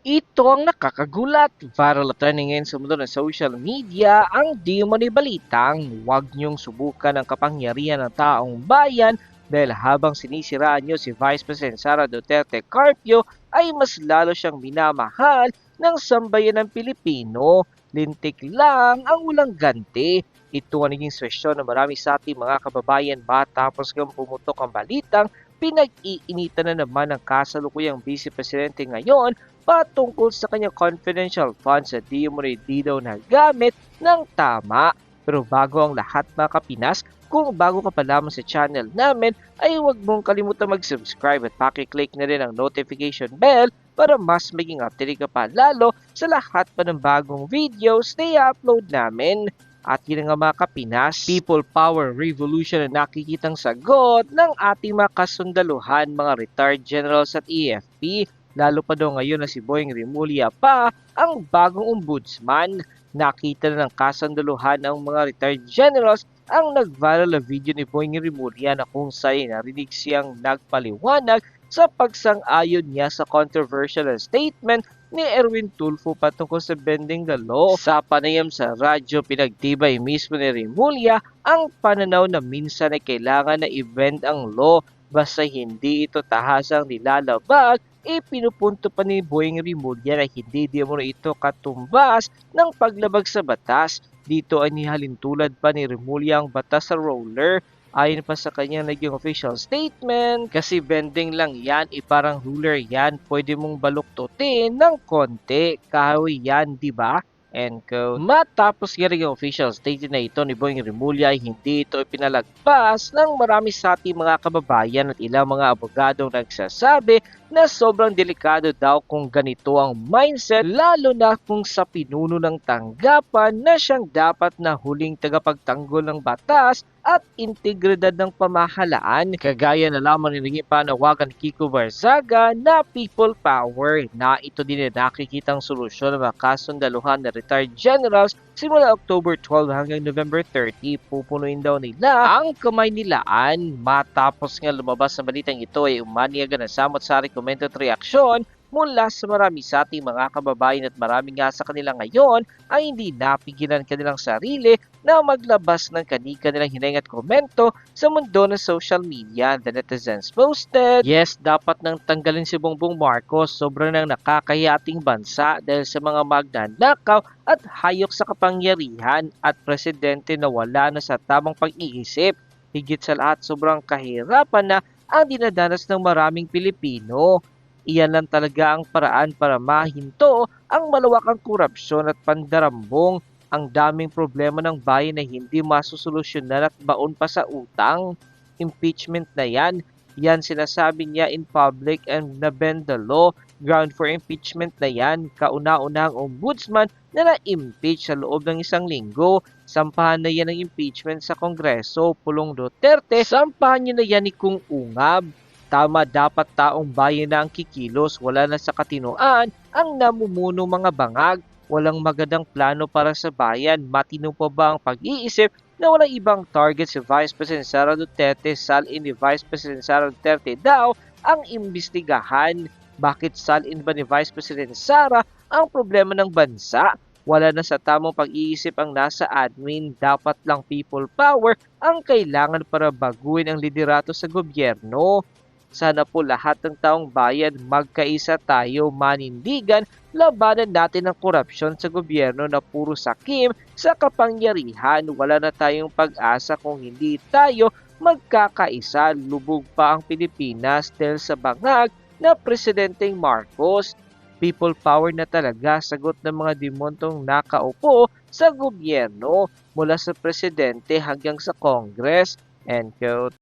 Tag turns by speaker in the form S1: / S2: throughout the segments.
S1: Ito ang nakakagulat. Viral trending ngayon sa mundo ng social media ang di umano'y balitang huwag niyong subukan ang kapangyarihan ng taong bayan dahil habang sinisiraan niyo si Vice President Sara Duterte Carpio ay mas lalo siyang minamahal ng sambayan ng Pilipino. Lintik lang ang walang ganti. Ito ang naging sesyon ng marami sa ating mga kababayan matapos kang pumutok ang balitang pinag-iinitan na naman ng kasalukuyang Vice Presidente ngayon patungkol sa kanyang confidential funds sa di mo di daw nagamit ng tama. Pero bago ang lahat mga kapinas, kung bago ka pa lamang sa channel namin, ay huwag mong kalimutan mag-subscribe at pakiclick na rin ang notification bell para mas maging updated ka pa lalo sa lahat pa ng bagong videos na i-upload namin. At yun nga mga kapinas, People Power Revolution na nakikitang sagot ng ating mga kasundaluhan, mga retired generals at EFP Lalo pa daw ngayon na si Boying Rimulya pa ang bagong ombudsman. Nakita na ng kasandaluhan ng mga retired generals ang nag-viral na video ni Boying Rimulya na kung saan narinig siyang nagpaliwanag sa pagsang-ayon niya sa controversial statement ni Erwin Tulfo patungkol sa bending the law. Sa panayam sa radyo, pinagtibay mismo ni Rimulya ang pananaw na minsan ay kailangan na i-bend ang law basta hindi ito tahasang nilalabag ipinupunto pa ni Boying Rimulya na hindi di mo ito katumbas ng paglabag sa batas. Dito ay nihalintulad pa ni Rimulya ang batas sa roller Ayon pa sa kanyang naging official statement, kasi bending lang yan, iparang ruler yan, pwede mong baluktutin ng konti, kahoy yan, di ba? End quote. Matapos nga rin yung official statement na ito ni Boying Rimulya ay hindi ito ipinalagpas ng marami sa ating mga kababayan at ilang mga abogadong nagsasabi na sobrang delikado daw kung ganito ang mindset lalo na kung sa pinuno ng tanggapan na siyang dapat na huling tagapagtanggol ng batas at integridad ng pamahalaan. Kagaya na lamang ni panawagan ni Kiko Barzaga na people power na ito din na nakikitang solusyon ng mga kasundaluhan na retired generals simula October 12 hanggang November 30. Pupunuin daw nila ang kamay nilaan matapos nga lumabas sa balitang ito ay umaniaga na samot at reaksyon mula sa marami sa ating mga kababayan at marami nga sa kanila ngayon ay hindi napigilan kanilang sarili na maglabas ng kanika nilang hineng at komento sa mundo ng social media. The netizens posted, Yes, dapat nang tanggalin si Bongbong Marcos. Sobrang nang nakakaya ating bansa dahil sa mga magnanakaw at hayok sa kapangyarihan at presidente na wala na sa tamang pag-iisip. Higit sa lahat, sobrang kahirapan na ang dinadanas ng maraming Pilipino. Iyan lang talaga ang paraan para mahinto ang malawakang korupsyon at pandarambong ang daming problema ng bayan na hindi masusolusyonan at baon pa sa utang. Impeachment na yan. Yan sinasabi niya in public and nabend the law. Ground for impeachment na yan. Kauna-una ang ombudsman na na-impeach sa loob ng isang linggo. Sampahan na yan ng impeachment sa Kongreso. Pulong Duterte, sampahan niyo na yan ni Kung Ungab. Tama dapat taong bayan na ang kikilos, wala na sa katinoan ang namumuno mga bangag. Walang magandang plano para sa bayan, matino pa ba ang pag-iisip na walang ibang target si Vice President Sara Duterte, salin ni Vice President Sara Duterte daw ang imbestigahan. Bakit salin ba ni Vice President Sara ang problema ng bansa? Wala na sa tamang pag-iisip ang nasa admin, dapat lang people power ang kailangan para baguhin ang liderato sa gobyerno. Sana po lahat ng taong bayan magkaisa tayo manindigan labanan natin ang korupsyon sa gobyerno na puro sakim sa kapangyarihan. Wala na tayong pag-asa kung hindi tayo magkakaisa. Lubog pa ang Pilipinas dahil sa bangag na Presidenteng Marcos. People power na talaga sagot ng mga demontong nakaupo sa gobyerno mula sa presidente hanggang sa Congress. End quote.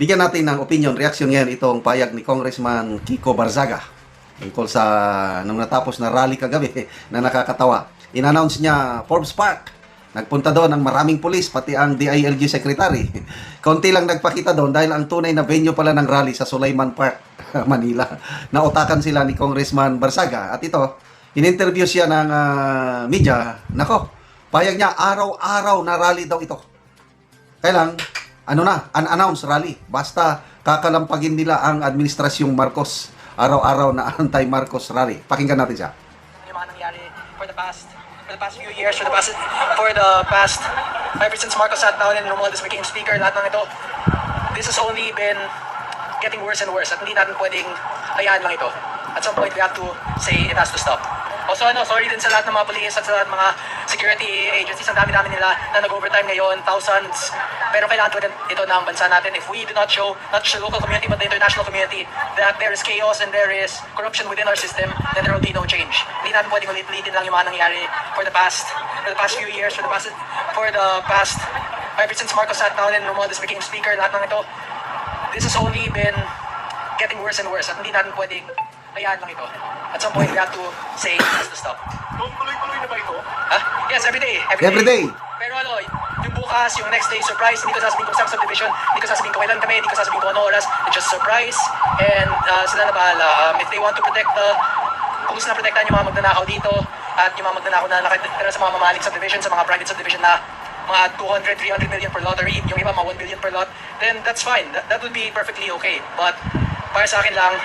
S2: Bigyan natin ng opinion, reaction ngayon itong payag ni Congressman Kiko Barzaga tungkol sa nung natapos na rally kagabi na nakakatawa. In-announce niya Forbes Park. Nagpunta doon ang maraming pulis, pati ang DILG secretary. Konti lang nagpakita doon dahil ang tunay na venue pala ng rally sa Sulaiman Park, Manila. Nautakan sila ni Congressman Barzaga. At ito, in-interview siya ng ah, media. Nako, payag niya araw-araw na rally daw ito. Kailang, ano na, unannounced rally. Basta kakalampagin nila ang administrasyong Marcos. araw-araw na anti-Marcos rally. Pakinggan natin siya.
S3: yung mga nangyari for the past for the past few years, for the past for the past ever since Marcos sat down and Romualdez became speaker, lahat ng ito, this has only been getting worse and worse at hindi natin pwedeng hayaan lang ito. At some point, we have to say it has to stop. Also, ano, sorry din sa lahat ng mga police at sa lahat ng mga security agencies. Ang dami-dami nila na nag-overtime ngayon, thousands. Pero kailangan tuwid ito ng bansa natin. If we do not show, not just the local community, but the international community, that there is chaos and there is corruption within our system, then there will be no change. Hindi natin pwedeng ulit-ulitin lang yung mga nangyari for the past, for the past few years, for the past, for the past, ever since Marcos sat down and Romualdez became speaker, lahat ng ito, this has only been getting worse and worse at hindi natin pwedeng hayaan lang ito. At some point, we have to say it has to stop.
S4: Tuloy-tuloy na ba ito?
S3: Ha? Yes, every day.
S2: Every day.
S3: Pero ano, yung bukas, yung next day, surprise, hindi ko sasabihin kung saan subdivision, hindi ko sasabihin kung kailan kami, hindi ko sasabihin kung ano oras, it's just surprise, and uh, sila na bahala. Um, if they want to protect the, kung gusto na protektahan yung mga magnanakaw dito, at yung mga magnanakaw na nakatira sa mga mamahaling subdivision, sa mga private subdivision na mga 200, 300 million per lottery, yung iba mga 1 billion per lot, then that's fine. That, that would be perfectly okay. But para sa akin lang,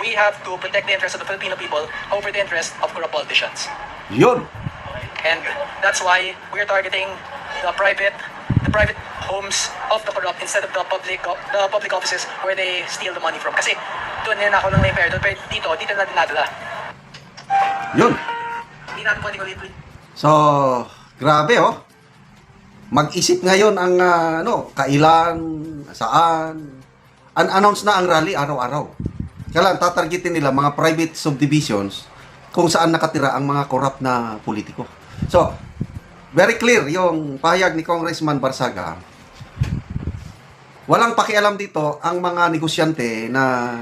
S3: we have to protect the interest of the Filipino people over the interest of corrupt politicians.
S2: Yun.
S3: And that's why we're targeting the private the private homes of the corrupt instead of the public the public offices where they steal the money from. Kasi doon nila ako ng name doon pero dito, dito na dinadala.
S2: Yun.
S3: Hindi natin pwedeng ulit
S2: So, grabe oh. Mag-isip ngayon ang ah, ano, kailan, saan. An-announce na ang rally araw-araw. Kailan tatargetin nila mga private subdivisions kung saan nakatira ang mga corrupt na politiko. So, very clear yung pahayag ni Congressman Barsaga. Walang pakialam dito ang mga negosyante na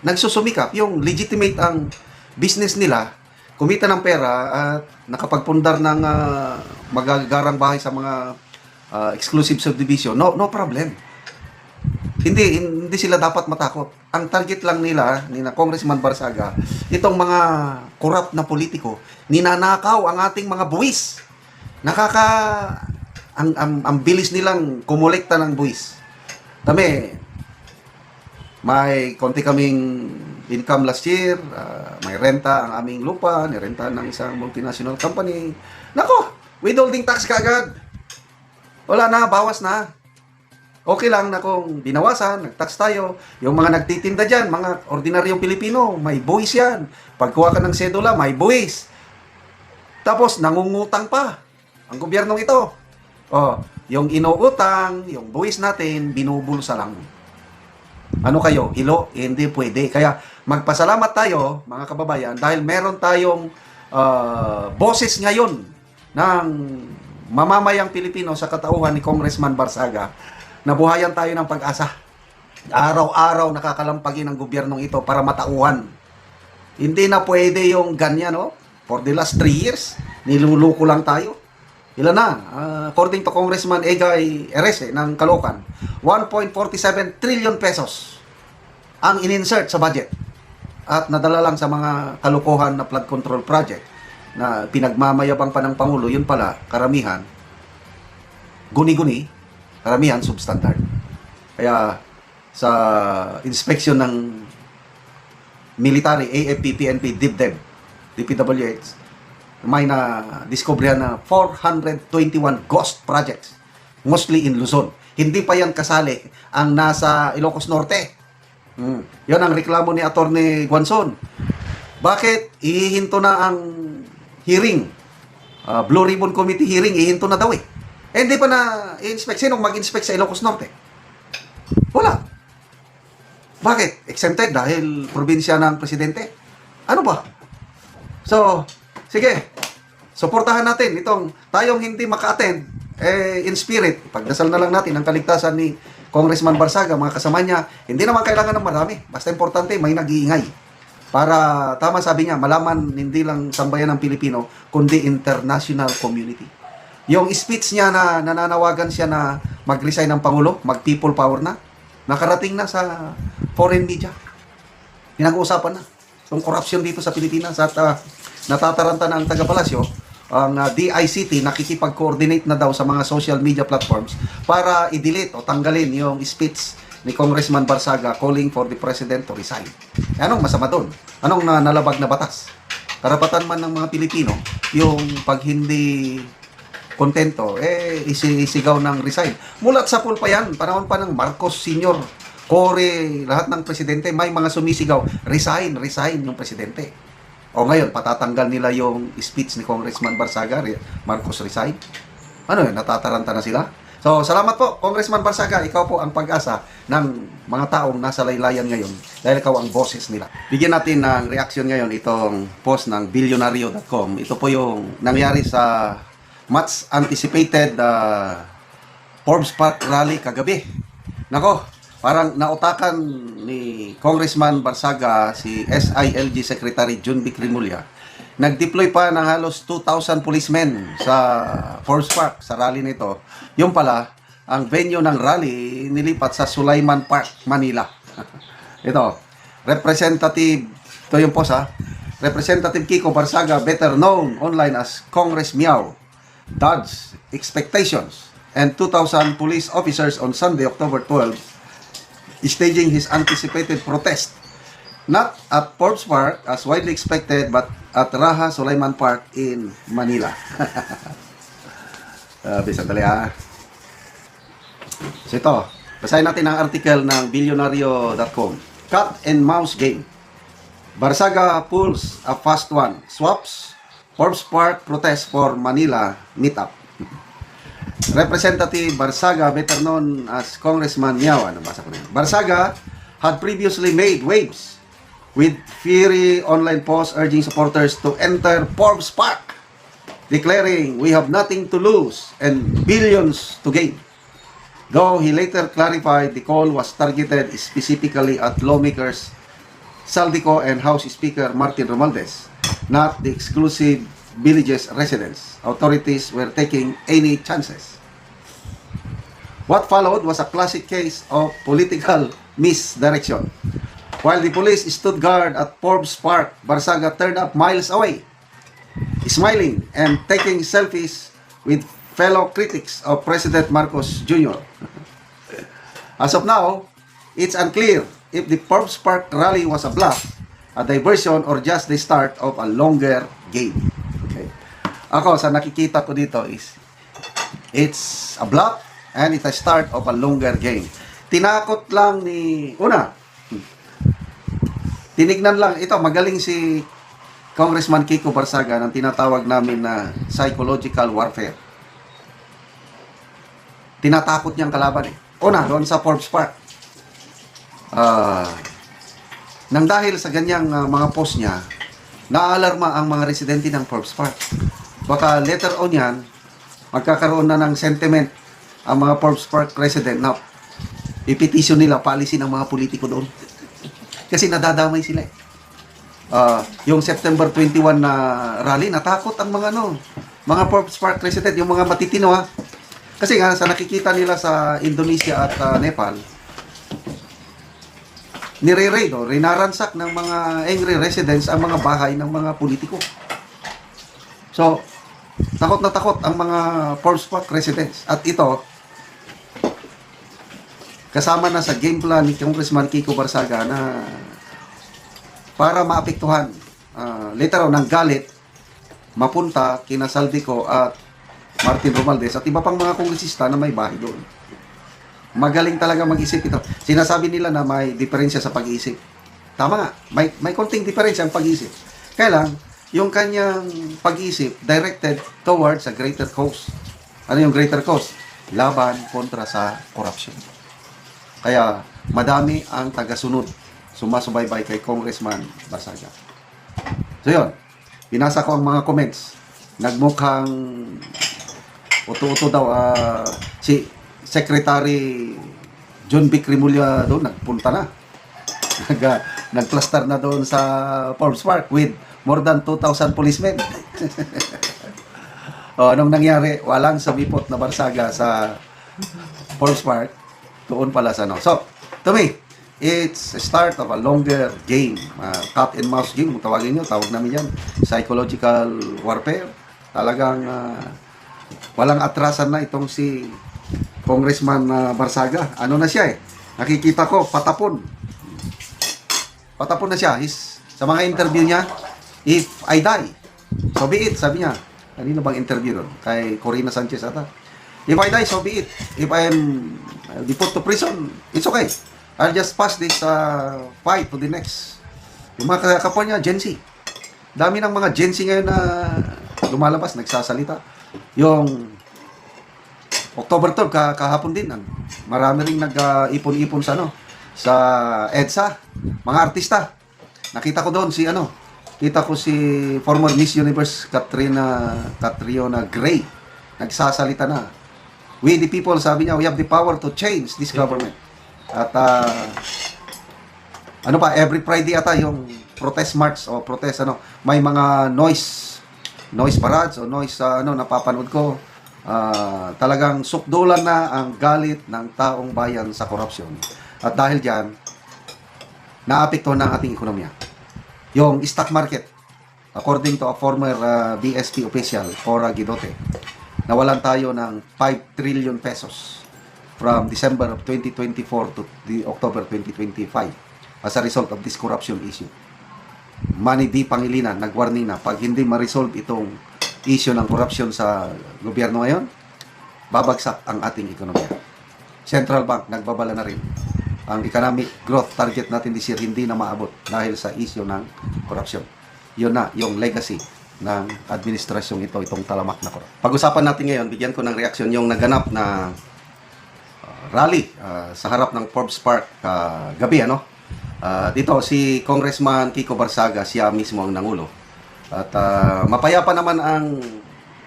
S2: nagsusumikap, yung legitimate ang business nila, kumita ng pera at nakapagpundar ng ah, magagarang bahay sa mga ah, exclusive subdivision. No, no problem. Hindi, hindi sila dapat matakot. Ang target lang nila, ni na Congressman Barsaga, itong mga corrupt na politiko, ninanakaw ang ating mga buwis. Nakaka... Ang, ang, ang bilis nilang kumulekta ng buwis. Kami, may konti kaming income last year, ah, may renta ang aming lupa, nirenta ng isang multinational company. Nako, withholding tax kaagad. Wala na, bawas na. Okay lang na kung binawasan, nag-tax tayo. Yung mga nagtitinda dyan, mga ordinaryong Pilipino, may buwis yan. Pagkuha ka ng sedula, may buwis. Tapos, nangungutang pa ang gobyernong ito. Oh, yung inuutang, yung buwis natin, binubulsa lang. Ano kayo? Hilo? Hindi pwede. Kaya magpasalamat tayo, mga kababayan, dahil meron tayong ah, boses ngayon ng mamamayang Pilipino sa katauhan ni Congressman Barsaga na buhayan tayo ng pag-asa. Araw-araw nakakalampagin ang gobyernong ito para matauhan. Hindi na pwede yung ganyan, no? For the last three years, niluluko lang tayo. Ilan na? Ah, according to Congressman Egay Erese ng Caloocan, 1.47 trillion pesos ang in-insert sa budget at nadala lang sa mga kalukuhan na flood control project na pinagmamayabang pa ng Pangulo, yun pala, karamihan, guni-guni, karamihan substandard. Kaya sa inspection ng military, AFP, PNP, DIPDEB, DPWH, may na discoveryan na 421 ghost projects, mostly in Luzon. Hindi pa yan kasali ang nasa Ilocos Norte. Hmm. Yan ang reklamo ni Attorney Guanzon. Bakit ihihinto na ang hearing? Ah, Blue Ribbon Committee hearing, ihinto na daw eh. Eh, hindi pa na i-inspect. Sinong mag-inspect sa Ilocos Norte? Wala. Bakit? Exempted dahil probinsya ng presidente? Ano ba? So, sige. Suportahan natin itong tayong hindi maka-attend eh, in spirit. Pagdasal na lang natin ang kaligtasan ni Congressman Barsaga, mga kasama niya. Hindi naman kailangan ng marami. Basta importante, may nag-iingay. Para, tama sabi niya, malaman hindi lang sambayan ng Pilipino, kundi international community. Yung speech niya na nananawagan siya na mag-resign ng Pangulo, mag-people power na, nakarating na sa foreign media. Pinag-uusapan na. Yung corruption dito sa Pilipinas at ah, natataranta na ang taga-palasyo, ang ah, DICT nakikipag-coordinate na daw sa mga social media platforms para i-delete o tanggalin yung speech ni Congressman Barsaga calling for the President to resign. Eh, Anong masama doon? Anong na, nalabag na batas? Karapatan man ng mga Pilipino, yung pag hindi kontento, eh, isi- isigaw ng resign. Mulat sa pool pa yan, panahon pa ng Marcos Sr., Core, lahat ng presidente, may mga sumisigaw, resign, resign yung presidente. O ngayon, patatanggal nila yung speech ni Congressman Barsaga, Marcos resign. Ano yun, natataranta na sila? So, salamat po, Congressman Barsaga. Ikaw po ang pag-asa ng mga taong nasa laylayan ngayon dahil ikaw ang boses nila. Bigyan natin ng reaction ngayon itong post ng billionario.com. Ito po yung nangyari sa much anticipated uh, Forbes Park Rally kagabi. Nako, parang nautakan ni Congressman Barsaga si SILG Secretary Jun Vic Rimulya. Nag-deploy pa ng halos 2,000 policemen sa Forbes Park sa rally nito. Yung pala, ang venue ng rally nilipat sa Sulaiman Park, Manila. ito, Representative, ito yung post ha, Representative Kiko Barsaga, better known online as Congress Meow, dodged expectations and 2,000 police officers on Sunday, October 12, staging his anticipated protest. Not at Forbes Park as widely expected, but at Raha Sulaiman Park in Manila. uh, sandali ha. So ito, basahin natin ang article ng billionario.com. Cat and mouse game. Barsaga pulls a fast one. Swaps, Forbes Park protest for Manila meetup. Representative Barsaga, better known as Congressman Miao, ano basa ko na yun. Barsaga had previously made waves with fiery online posts urging supporters to enter Forbes Park, declaring we have nothing to lose and billions to gain. Though he later clarified the call was targeted specifically at lawmakers Saldico and House Speaker Martin Romualdez, not the exclusive villages residents. Authorities were taking any chances. What followed was a classic case of political misdirection. While the police stood guard at Forbes Park, Barsaga turned up miles away, smiling and taking selfies with fellow critics of President Marcos Jr. As of now, it's unclear if the Forbes Park rally was a bluff, a diversion, or just the start of a longer game. Okay. Ako, sa nakikita ko dito is, it's a bluff and it's a start of a longer game. Tinakot lang ni, una, tinignan lang, ito, magaling si Congressman Kiko Barsaga ng tinatawag namin na psychological warfare. Tinatakot niyang kalaban eh. Una, doon sa Forbes Park. Ah, nang dahil sa ganyang ah, mga post niya, naalarma ang mga residente ng Forbes Park. Baka later on yan, magkakaroon na ng sentiment ang mga Forbes Park resident na ipetisyon nila policy ng mga politiko doon. Kasi nadadamay sila eh. Ah, yung September 21 na rally, natakot ang mga ano, mga Forbes Park resident, yung mga matitino ha. Kasi nga sa nakikita nila sa Indonesia at ah, Nepal, nire-raid o rinaransak ng mga angry residents ang mga bahay ng mga politiko. So, takot na takot ang mga Park residents. At ito, kasama na sa game plan ni Congressman Kiko Barsaga na para maapektuhan ah, later ng galit mapunta kina Saldico at Martin Romualdez at iba pang mga kongresista na may bahay doon. Magaling talaga mag-isip ito. Sinasabi nila na may diferensya sa pag-iisip. Tama nga, may, may konting diferensya ang pag-iisip. Kaya lang, yung kanyang pag-iisip directed towards a greater cause. Ano yung greater cause? Laban kontra sa corruption. Kaya madami ang tagasunod sumasubaybay kay Congressman Basaga. So yun, binasa ko ang mga comments. Nagmukhang uto-uto daw ah, si Secretary John Vic Rimulya doon nagpunta na. Nag, ah, nagplaster na doon sa Forbes Park with more than 2,000 policemen. o, anong nangyari? Walang sabipot na barsaga sa Forbes Park. Doon pala sa ano. So, to me, it's a start of a longer game. Uh, cat and mouse game, kung tawagin nyo, tawag namin yan. Psychological warfare. Talagang ah, walang atrasan na itong si Congressman ah, Barsaga. Ano na siya eh? Nakikita ko, patapon. Patapon na siya. His, sa mga interview niya, if I die, so be it, sabi niya. Kanino bang interview ron? Kay Corina Sanchez ata. If I die, so be it. If I am uh, be put to prison, it's okay. I'll just pass this uh, fight to the next. Yung mga kapwa niya, Gen Z. Dami ng mga Gen Z ngayon na lumalabas, nagsasalita. Yung October 12, ka- kahapon din, ang marami ring nag-ipon-ipon sa ano, sa EDSA, mga artista. Nakita ko doon si ano, kita ko si former Miss Universe Katrina Catriona Gray. Nagsasalita na. We the people, sabi niya, we have the power to change this government. At ah, ano pa, every Friday ata yung protest march o protest ano, may mga noise noise parades o noise ah, ano napapanood ko. Ah, talagang sukdulan na ang galit ng taong bayan sa korupsyon. At dahil diyan, naapekto na ang ating ekonomiya. Yung stock market, according to a former ah, BSP official, Cora Gidote, nawalan tayo ng 5 trillion pesos from December of 2024 to the October 2025 as a result of this corruption issue. Manny D. Pangilinan, nag-warning na, pag hindi ma-resolve itong issue ng corruption sa gobyerno ngayon, babagsak ang ating ekonomiya. Central Bank, nagbabala na rin. Ang economic growth target natin this year hindi na maabot dahil sa issue ng corruption. Yun na, yung legacy ng administrasyong ito, itong talamak na corrupt. Pag-usapan natin ngayon, bigyan ko ng reaksyon yung naganap na uh, rally uh, sa harap ng Forbes Park uh, gabi, ano? Uh, dito, si Congressman Kiko Barsaga, siya mismo ang nangulo. At uh, mapayapa naman ang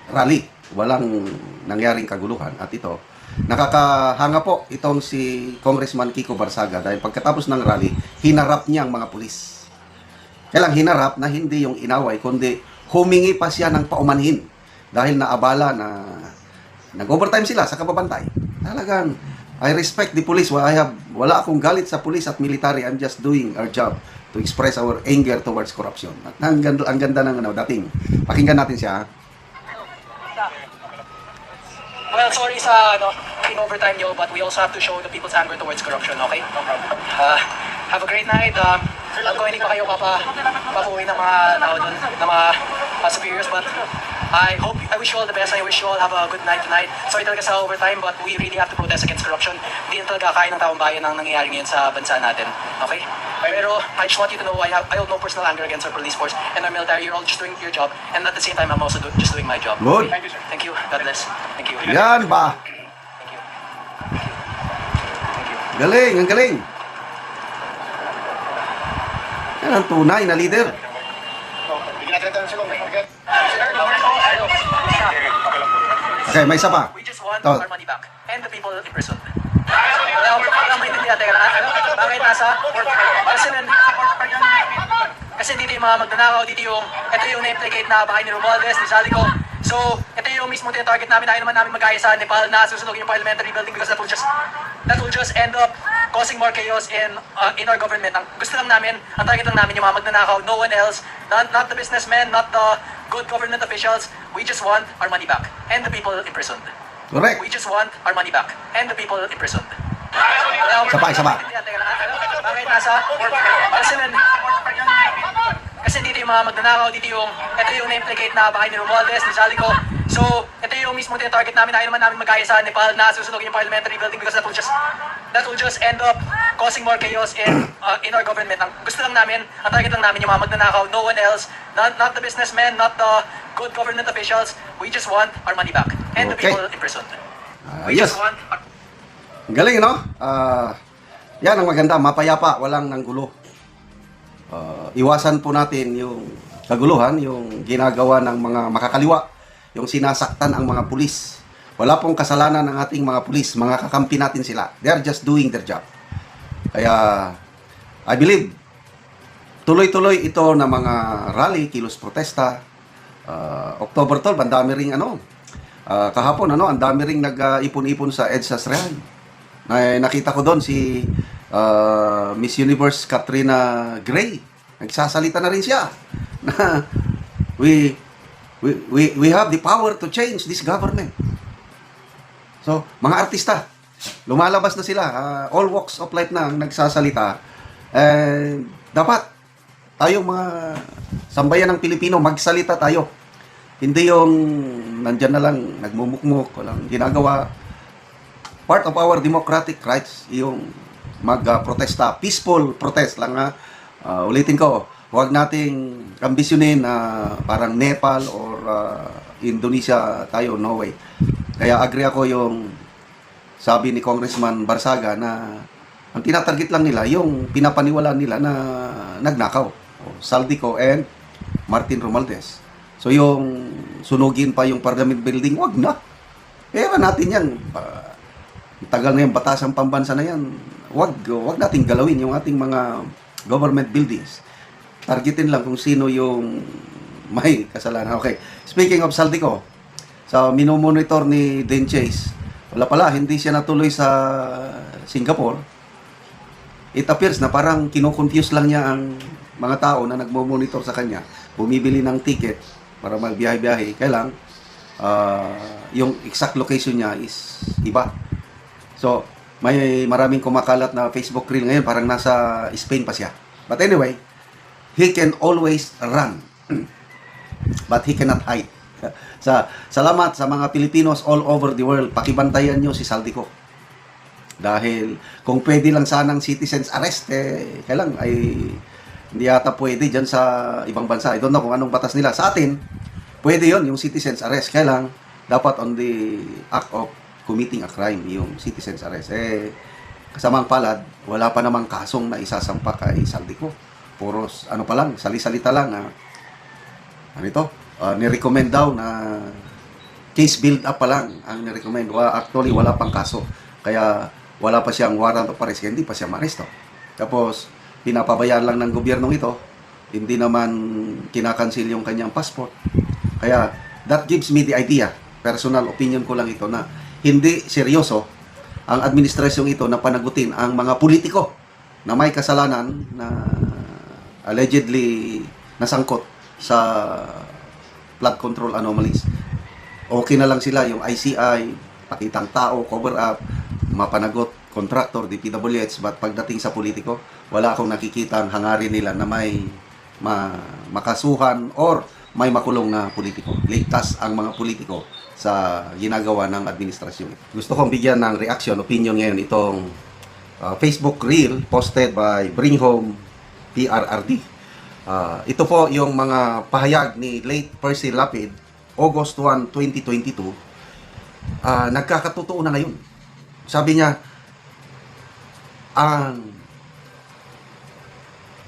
S2: rally. Walang nangyaring kaguluhan. At ito, nakakahanga po itong si Congressman Kiko Barsaga dahil pagkatapos ng rally, hinarap niya ang mga pulis. Kailang hinarap na hindi yung inaway, kundi humingi pa siya ng paumanhin dahil naabala na nag-overtime sila sa kababantay. Talagang, I respect the police. Well, I have, wala akong galit sa police at military. I'm just doing our job to express our anger towards corruption. At ang ganda, ang ganda ng ano, dating. Pakinggan natin siya.
S3: Well, sorry sa ano, in overtime nyo, but we also have to show the people's anger towards corruption, okay? Uh, have a great night. Um, ko hindi pa kayo papa, papuwi ng mga tao dun, ng mga uh, superiors, but I hope, I wish you all the best. I wish you all have a good night tonight. Sorry talaga sa overtime, but we really have to protest against corruption. Hindi na talaga kaya ng taong bayan ang nangyayari ngayon sa bansa natin. Okay? Pero I just want you to know I have I hold no personal anger against our police force and our military. You're all just doing your job, and at the same time, I'm also do, just doing my job.
S2: Good.
S3: Thank you, sir. Thank you. God bless. Thank you.
S2: Yan ba?
S3: Thank you. Thank you.
S2: Galing, ang galing. Yan ang tunay na leader. Okay, may isa pa.
S3: We just want
S2: Oh.
S3: our money back and the people in prison. Mo, alam mo, hindi natin, ano, bakit nasa? Kasi nan, kasi dito yung mga magnanakaw, dito yung, ito yung na-implicate na bahay ni Romualdez, ni Salico. So, ito yung mismo tinatarget namin, ayaw naman namin mag sa Nepal na susunog yung parliamentary building because that will just, that will just end up causing more chaos in uh, in our government. Ang gusto lang namin, ang target lang namin yung mga magnanakaw, no one else, not, not the businessmen, not the good government officials. We just want our money back and the people imprisoned.
S2: Correct.
S3: We just want our money back and the people imprisoned.
S2: Isa pa, isa pa.
S3: Bakit nasa? Kasi nan, kasi dito yung mga magnanakaw, dito yung, ito yung na-implicate na bahay ni Romualdez, ni Salico. So, ito yung mismo tinatarget namin, ayaw naman namin magkaya sa Nepal na susunogin yung parliamentary building because that will just, that will just end up causing more chaos in, uh, in our government. Ang gusto lang namin, ang target lang namin yung mga magnanakaw, no one else, not, not the businessmen, not the good government officials. We just want our money back and the
S2: Okay.
S3: people imprisoned.
S2: Ah,
S3: We
S2: yes.
S3: just want our
S2: galing, no? Ah, yan ang maganda, mapayapa, walang nanggulo. Ah, iwasan po natin yung kaguluhan, yung ginagawa ng mga makakaliwa, yung sinasaktan ang mga pulis. Wala pong kasalanan ng ating mga pulis, mga kakampi natin sila. They are just doing their job. Kaya, I believe, tuloy-tuloy ito na mga rally, kilos protesta. Ah, October 12, ang dami ring ano, ah, kahapon ano, ang dami ring nag-ipon-ipon sa EDSA Real. Na, nakita ko doon si ah, Miss Universe Katrina Gray. Nagsasalita na rin siya na we, we, we, we have the power to change this government. So, mga artista, lumalabas na sila. Ah, all walks of life na ang nagsasalita. And dapat tayong mga sambayan ng Pilipino, magsalita tayo. Hindi yung nandyan na lang, nagmumukmuk, walang ginagawa. Part of our democratic rights, yung mag-protesta. Peaceful protest lang ha. Ah, ulitin ko, huwag nating ambisyonin na parang Nepal or ah, Indonesia tayo, no way. Kaya agree ako yung sabi ni Congressman Barsaga na ang tinatarget lang nila yung pinapaniwala nila na nagnakaw. Saldico and Martin Romualdez. So yung sunugin pa yung parliament building, wag na. Pera natin yan. Pa- tagal na yung batasang pambansa na yan. Wag, wag nating galawin yung ating mga government buildings. Targetin lang kung sino yung may kasalanan. Okay. Speaking of Saldico, sa minomonitor ni Den Chase, wala pala, hindi siya natuloy sa Singapore. It appears na parang kinoconfuse lang niya ang mga tao na nagmo-monitor sa kanya. Bumibili ng ticket para magbiyahe-biyahe. Kaya lang, ah, yung exact location niya is iba. So, may maraming kumakalat na Facebook reel ngayon, parang nasa Spain pa siya. But anyway, he can always run. But he cannot hide. sa salamat sa mga Pilipinos all over the world. Pakibantayan nyo si Saldico. Dahil kung pwede lang sanang citizens arrest, eh, kailang ay hindi yata pwede dyan sa ibang bansa. I don't know kung anong batas nila. Sa atin, pwede yon yung citizens arrest. Kailang dapat on the act of committing a crime yung citizens arrest. Eh, kasamang palad, wala pa namang kasong na isasampa kay Saldico. Puros, ano pa lang, sali-salita lang. Ah, ano ito? Ah, nirecommend daw na case build up pa lang ang nirecommend. Wa, actually, wala pang kaso. Kaya wala pa siyang warrant of arrest, hindi pa siya maresto. Tapos, pinapabayaan lang ng gobyernong ito, hindi naman kinakansil yung kanyang passport. Kaya, that gives me the idea, personal opinion ko lang ito, na hindi seryoso ang administrasyong ito na panagutin ang mga politiko na may kasalanan na allegedly nasangkot sa flood control anomalies. Okay na lang sila yung ICI, pakitang tao, cover up, mapanagot, contractor, DPWH, but pagdating sa politiko, wala akong nakikita ang hangarin nila na may ma makasuhan or may makulong na politiko. Ligtas ang mga politiko sa ginagawa ng administrasyon. Gusto kong bigyan ng reaction, opinion ngayon itong uh, Facebook reel posted by Bring Home PRRD. Uh, ito po yung mga pahayag ni late Percy Lapid, August 1, 2022. Uh, nagkakatotoo na ngayon. Sabi niya, ang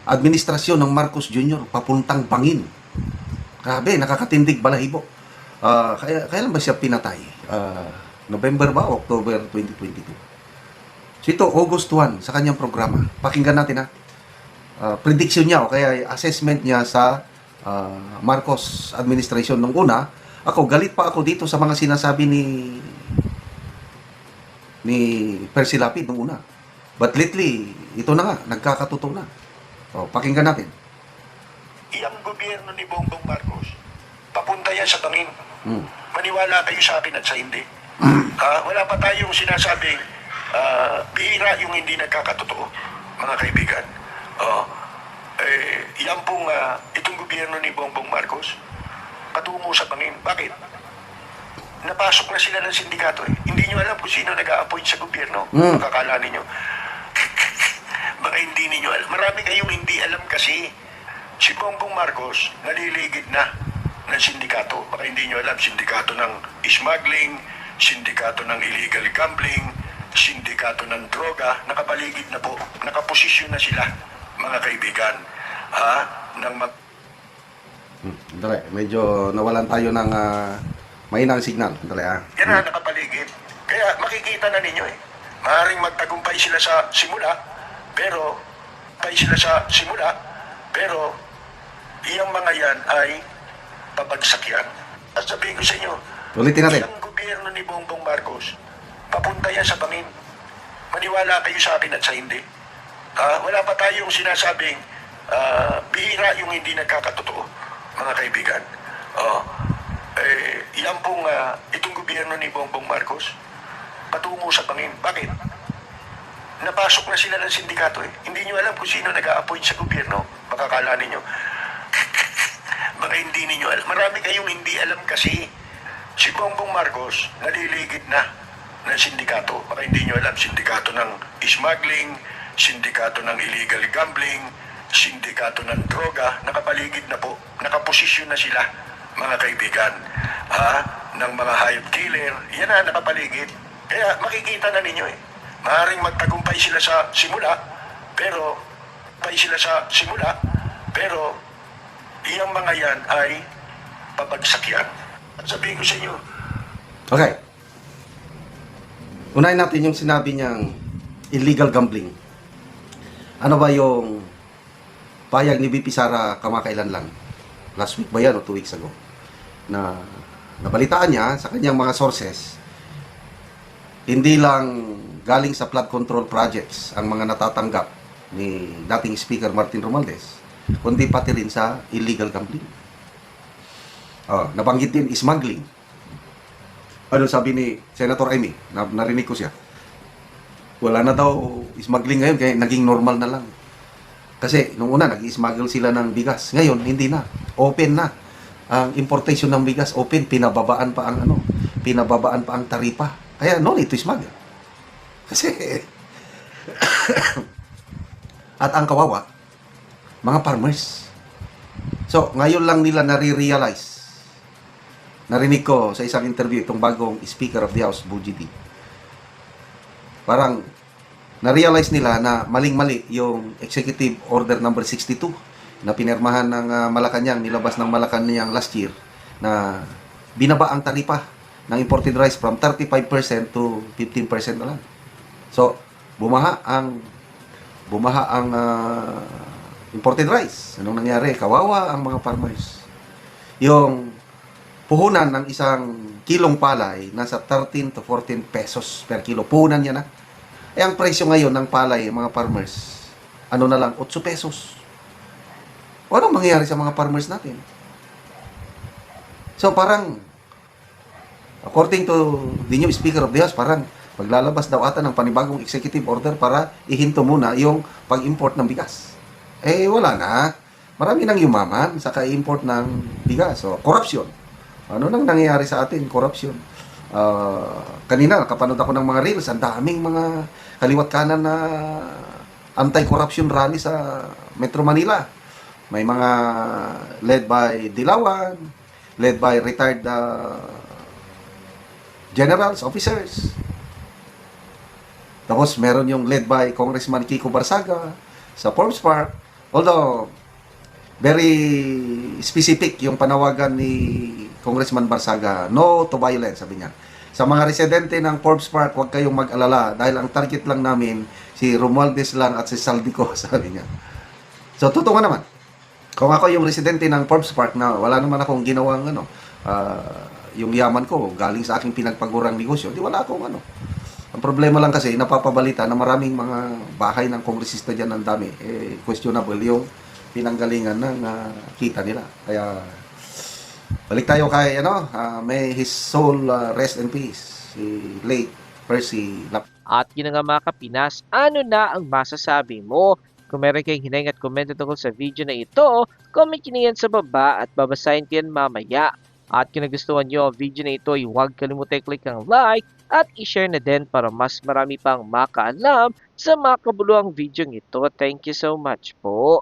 S2: administrasyon ng Marcos Jr. papuntang bangin. Grabe, nakakatindig balahibo. Ah, kaya, kailan ba siya pinatay? Ah, November ba October 2022? So ito, August 1, sa kanyang programa. Pakinggan natin ha. Ah, prediction niya o kaya assessment niya sa ah, Marcos administration nung una. Ako, galit pa ako dito sa mga sinasabi ni ni Percy Lapid nung una. But lately, ito na nga, nagkakatotoo na. O, pakinggan natin.
S4: Iyang gobyerno ni Bongbong Marcos, papunta yan sa bangin.
S2: Mm.
S4: Maniwala kayo sa akin at sa hindi. Ah, wala pa tayong sinasabing ah, bihira yung hindi nagkakatotoo, mga kaibigan. Oh, eh, yan pong ah, itong gobyerno ni Bongbong Marcos, patungo sa bangin. Bakit? Napasok na sila ng sindikato eh. Hindi nyo alam kung sino nag-a-appoint sa gobyerno.
S2: Mm.
S4: Makakala ninyo. Baka hindi ninyo alam. Marami kayong hindi alam kasi si Bongbong Marcos naliligid na ng sindikato. Baka hindi nyo alam, sindikato ng smuggling, sindikato ng illegal gambling, sindikato ng droga, nakapaligid na po, nakaposisyon na sila, mga kaibigan, ha, ng mag
S2: Hmm, Dali, medyo nawalan tayo ng uh, mahinang signal. Dali ah.
S4: Yan na nakapaligid. Kaya makikita na ninyo eh. Maaaring magtagumpay sila sa simula, pero tagumpay sila sa simula, pero iyang mga yan ay babagsak yan. At sabihin ko sa inyo,
S2: Ulitin natin.
S4: Ang gobyerno ni Bongbong Marcos, papunta yan sa bangin. Maniwala kayo sa akin at sa hindi. Ah, wala pa tayong sinasabing ah, bihira yung hindi nagkakatotoo, mga kaibigan. Oh, eh, yan pong ah, itong gobyerno ni Bongbong Marcos, patungo sa bangin. Bakit? Napasok na sila ng sindikato eh. Hindi nyo alam kung sino nag-a-appoint sa gobyerno. Makakala ninyo. Baka hindi ninyo alam. Marami kayong hindi alam kasi si Bongbong Marcos naliligid na ng sindikato. Baka hindi nyo alam, sindikato ng smuggling, sindikato ng illegal gambling, sindikato ng droga, nakapaligid na po, nakaposisyon na sila, mga kaibigan, ha, ng mga hired killer, yan na nakapaligid. Kaya makikita na ninyo eh. Maaaring magtagumpay sila sa simula, pero pay sila sa simula, pero iyang mga yan ay pabagsak yan. At sabihin ko sa inyo,
S2: Okay. Unahin natin yung sinabi niyang illegal gambling. Ano ba yung payag ni BP Sara kamakailan lang? Last week ba yan o two weeks ago? Na nabalitaan niya sa kanyang mga sources, hindi lang galing sa flood control projects ang mga natatanggap ni dating Speaker Martin Romualdez, kundi pati rin sa illegal gambling. Oh, nabanggit din smuggling ano sabi ni Senator Amy, na, narinig ko siya. Wala na daw smuggling ngayon, kaya naging normal na lang. Kasi nung una, nag-smuggle sila ng bigas. Ngayon, hindi na. Open na. Ang importation ng bigas, open. Pinababaan pa ang ano, pinababaan pa ang taripa. Kaya no need to smuggle. Kasi, at ang kawawa, mga farmers. So, ngayon lang nila nare-realize narinig ko sa isang interview itong bagong Speaker of the House, Bujidi. Parang na-realize nila na maling-mali yung Executive Order number 62 na pinirmahan ng ah, Malacanang, nilabas ng Malacanang last year na binaba ang taripa ng imported rice from 35% to 15% na lang. So, bumaha ang bumaha ang ah, imported rice. Anong nangyari? Kawawa ang mga farmers. Yung puhunan ng isang kilong palay nasa 13 to 14 pesos per kilo. Puhunan niya na. Eh, ang presyo ngayon ng palay, mga farmers, ano na lang, 8 pesos. O anong mangyayari sa mga farmers natin? So, parang, according to the new Speaker of the House, parang maglalabas daw ata ng panibagong executive order para ihinto muna yung pag-import ng bigas. Eh, wala na. Marami nang yumaman sa ka-import ng bigas. So, corruption. Ano nang nangyayari sa atin? Corruption. Ah, kanina, nakapanood ako ng mga reels. Ang daming mga kaliwat kanan na anti-corruption rally sa Metro Manila. May mga led by Dilawan, led by retired ah, generals, officers. Tapos meron yung led by Congressman Kiko Barsaga sa Forbes Park. Although, very specific yung panawagan ni Congressman Barsaga, no to violence, sabi niya. Sa mga residente ng Forbes Park, huwag kayong mag-alala dahil ang target lang namin si Romualdez lang at si Saldico, sabi niya. So, totoo naman. Kung ako yung residente ng Forbes Park na wala naman akong ginawang ano, ah, yung yaman ko galing sa aking pinagpagurang negosyo, di wala akong ano. Ang problema lang kasi, napapabalita na maraming mga bahay ng kongresista dyan ang dami. Eh, questionable yung pinanggalingan ng ah, kita nila. Kaya, balik tayo kay, ano, ah, may his soul ah, rest in peace. Si late Percy Lap.
S1: At yun nga mga kapinas, ano na ang masasabi mo? Kung meron kayong hinayang at komento tungkol sa video na ito, comment nyo sa baba at babasahin ko yan mamaya. At kung nagustuhan nyo ang video na ito, ay huwag kalimutan i-click ang like at i-share na din para mas marami pang makaalam sa mga kabuluhang video ito. Thank you so much po.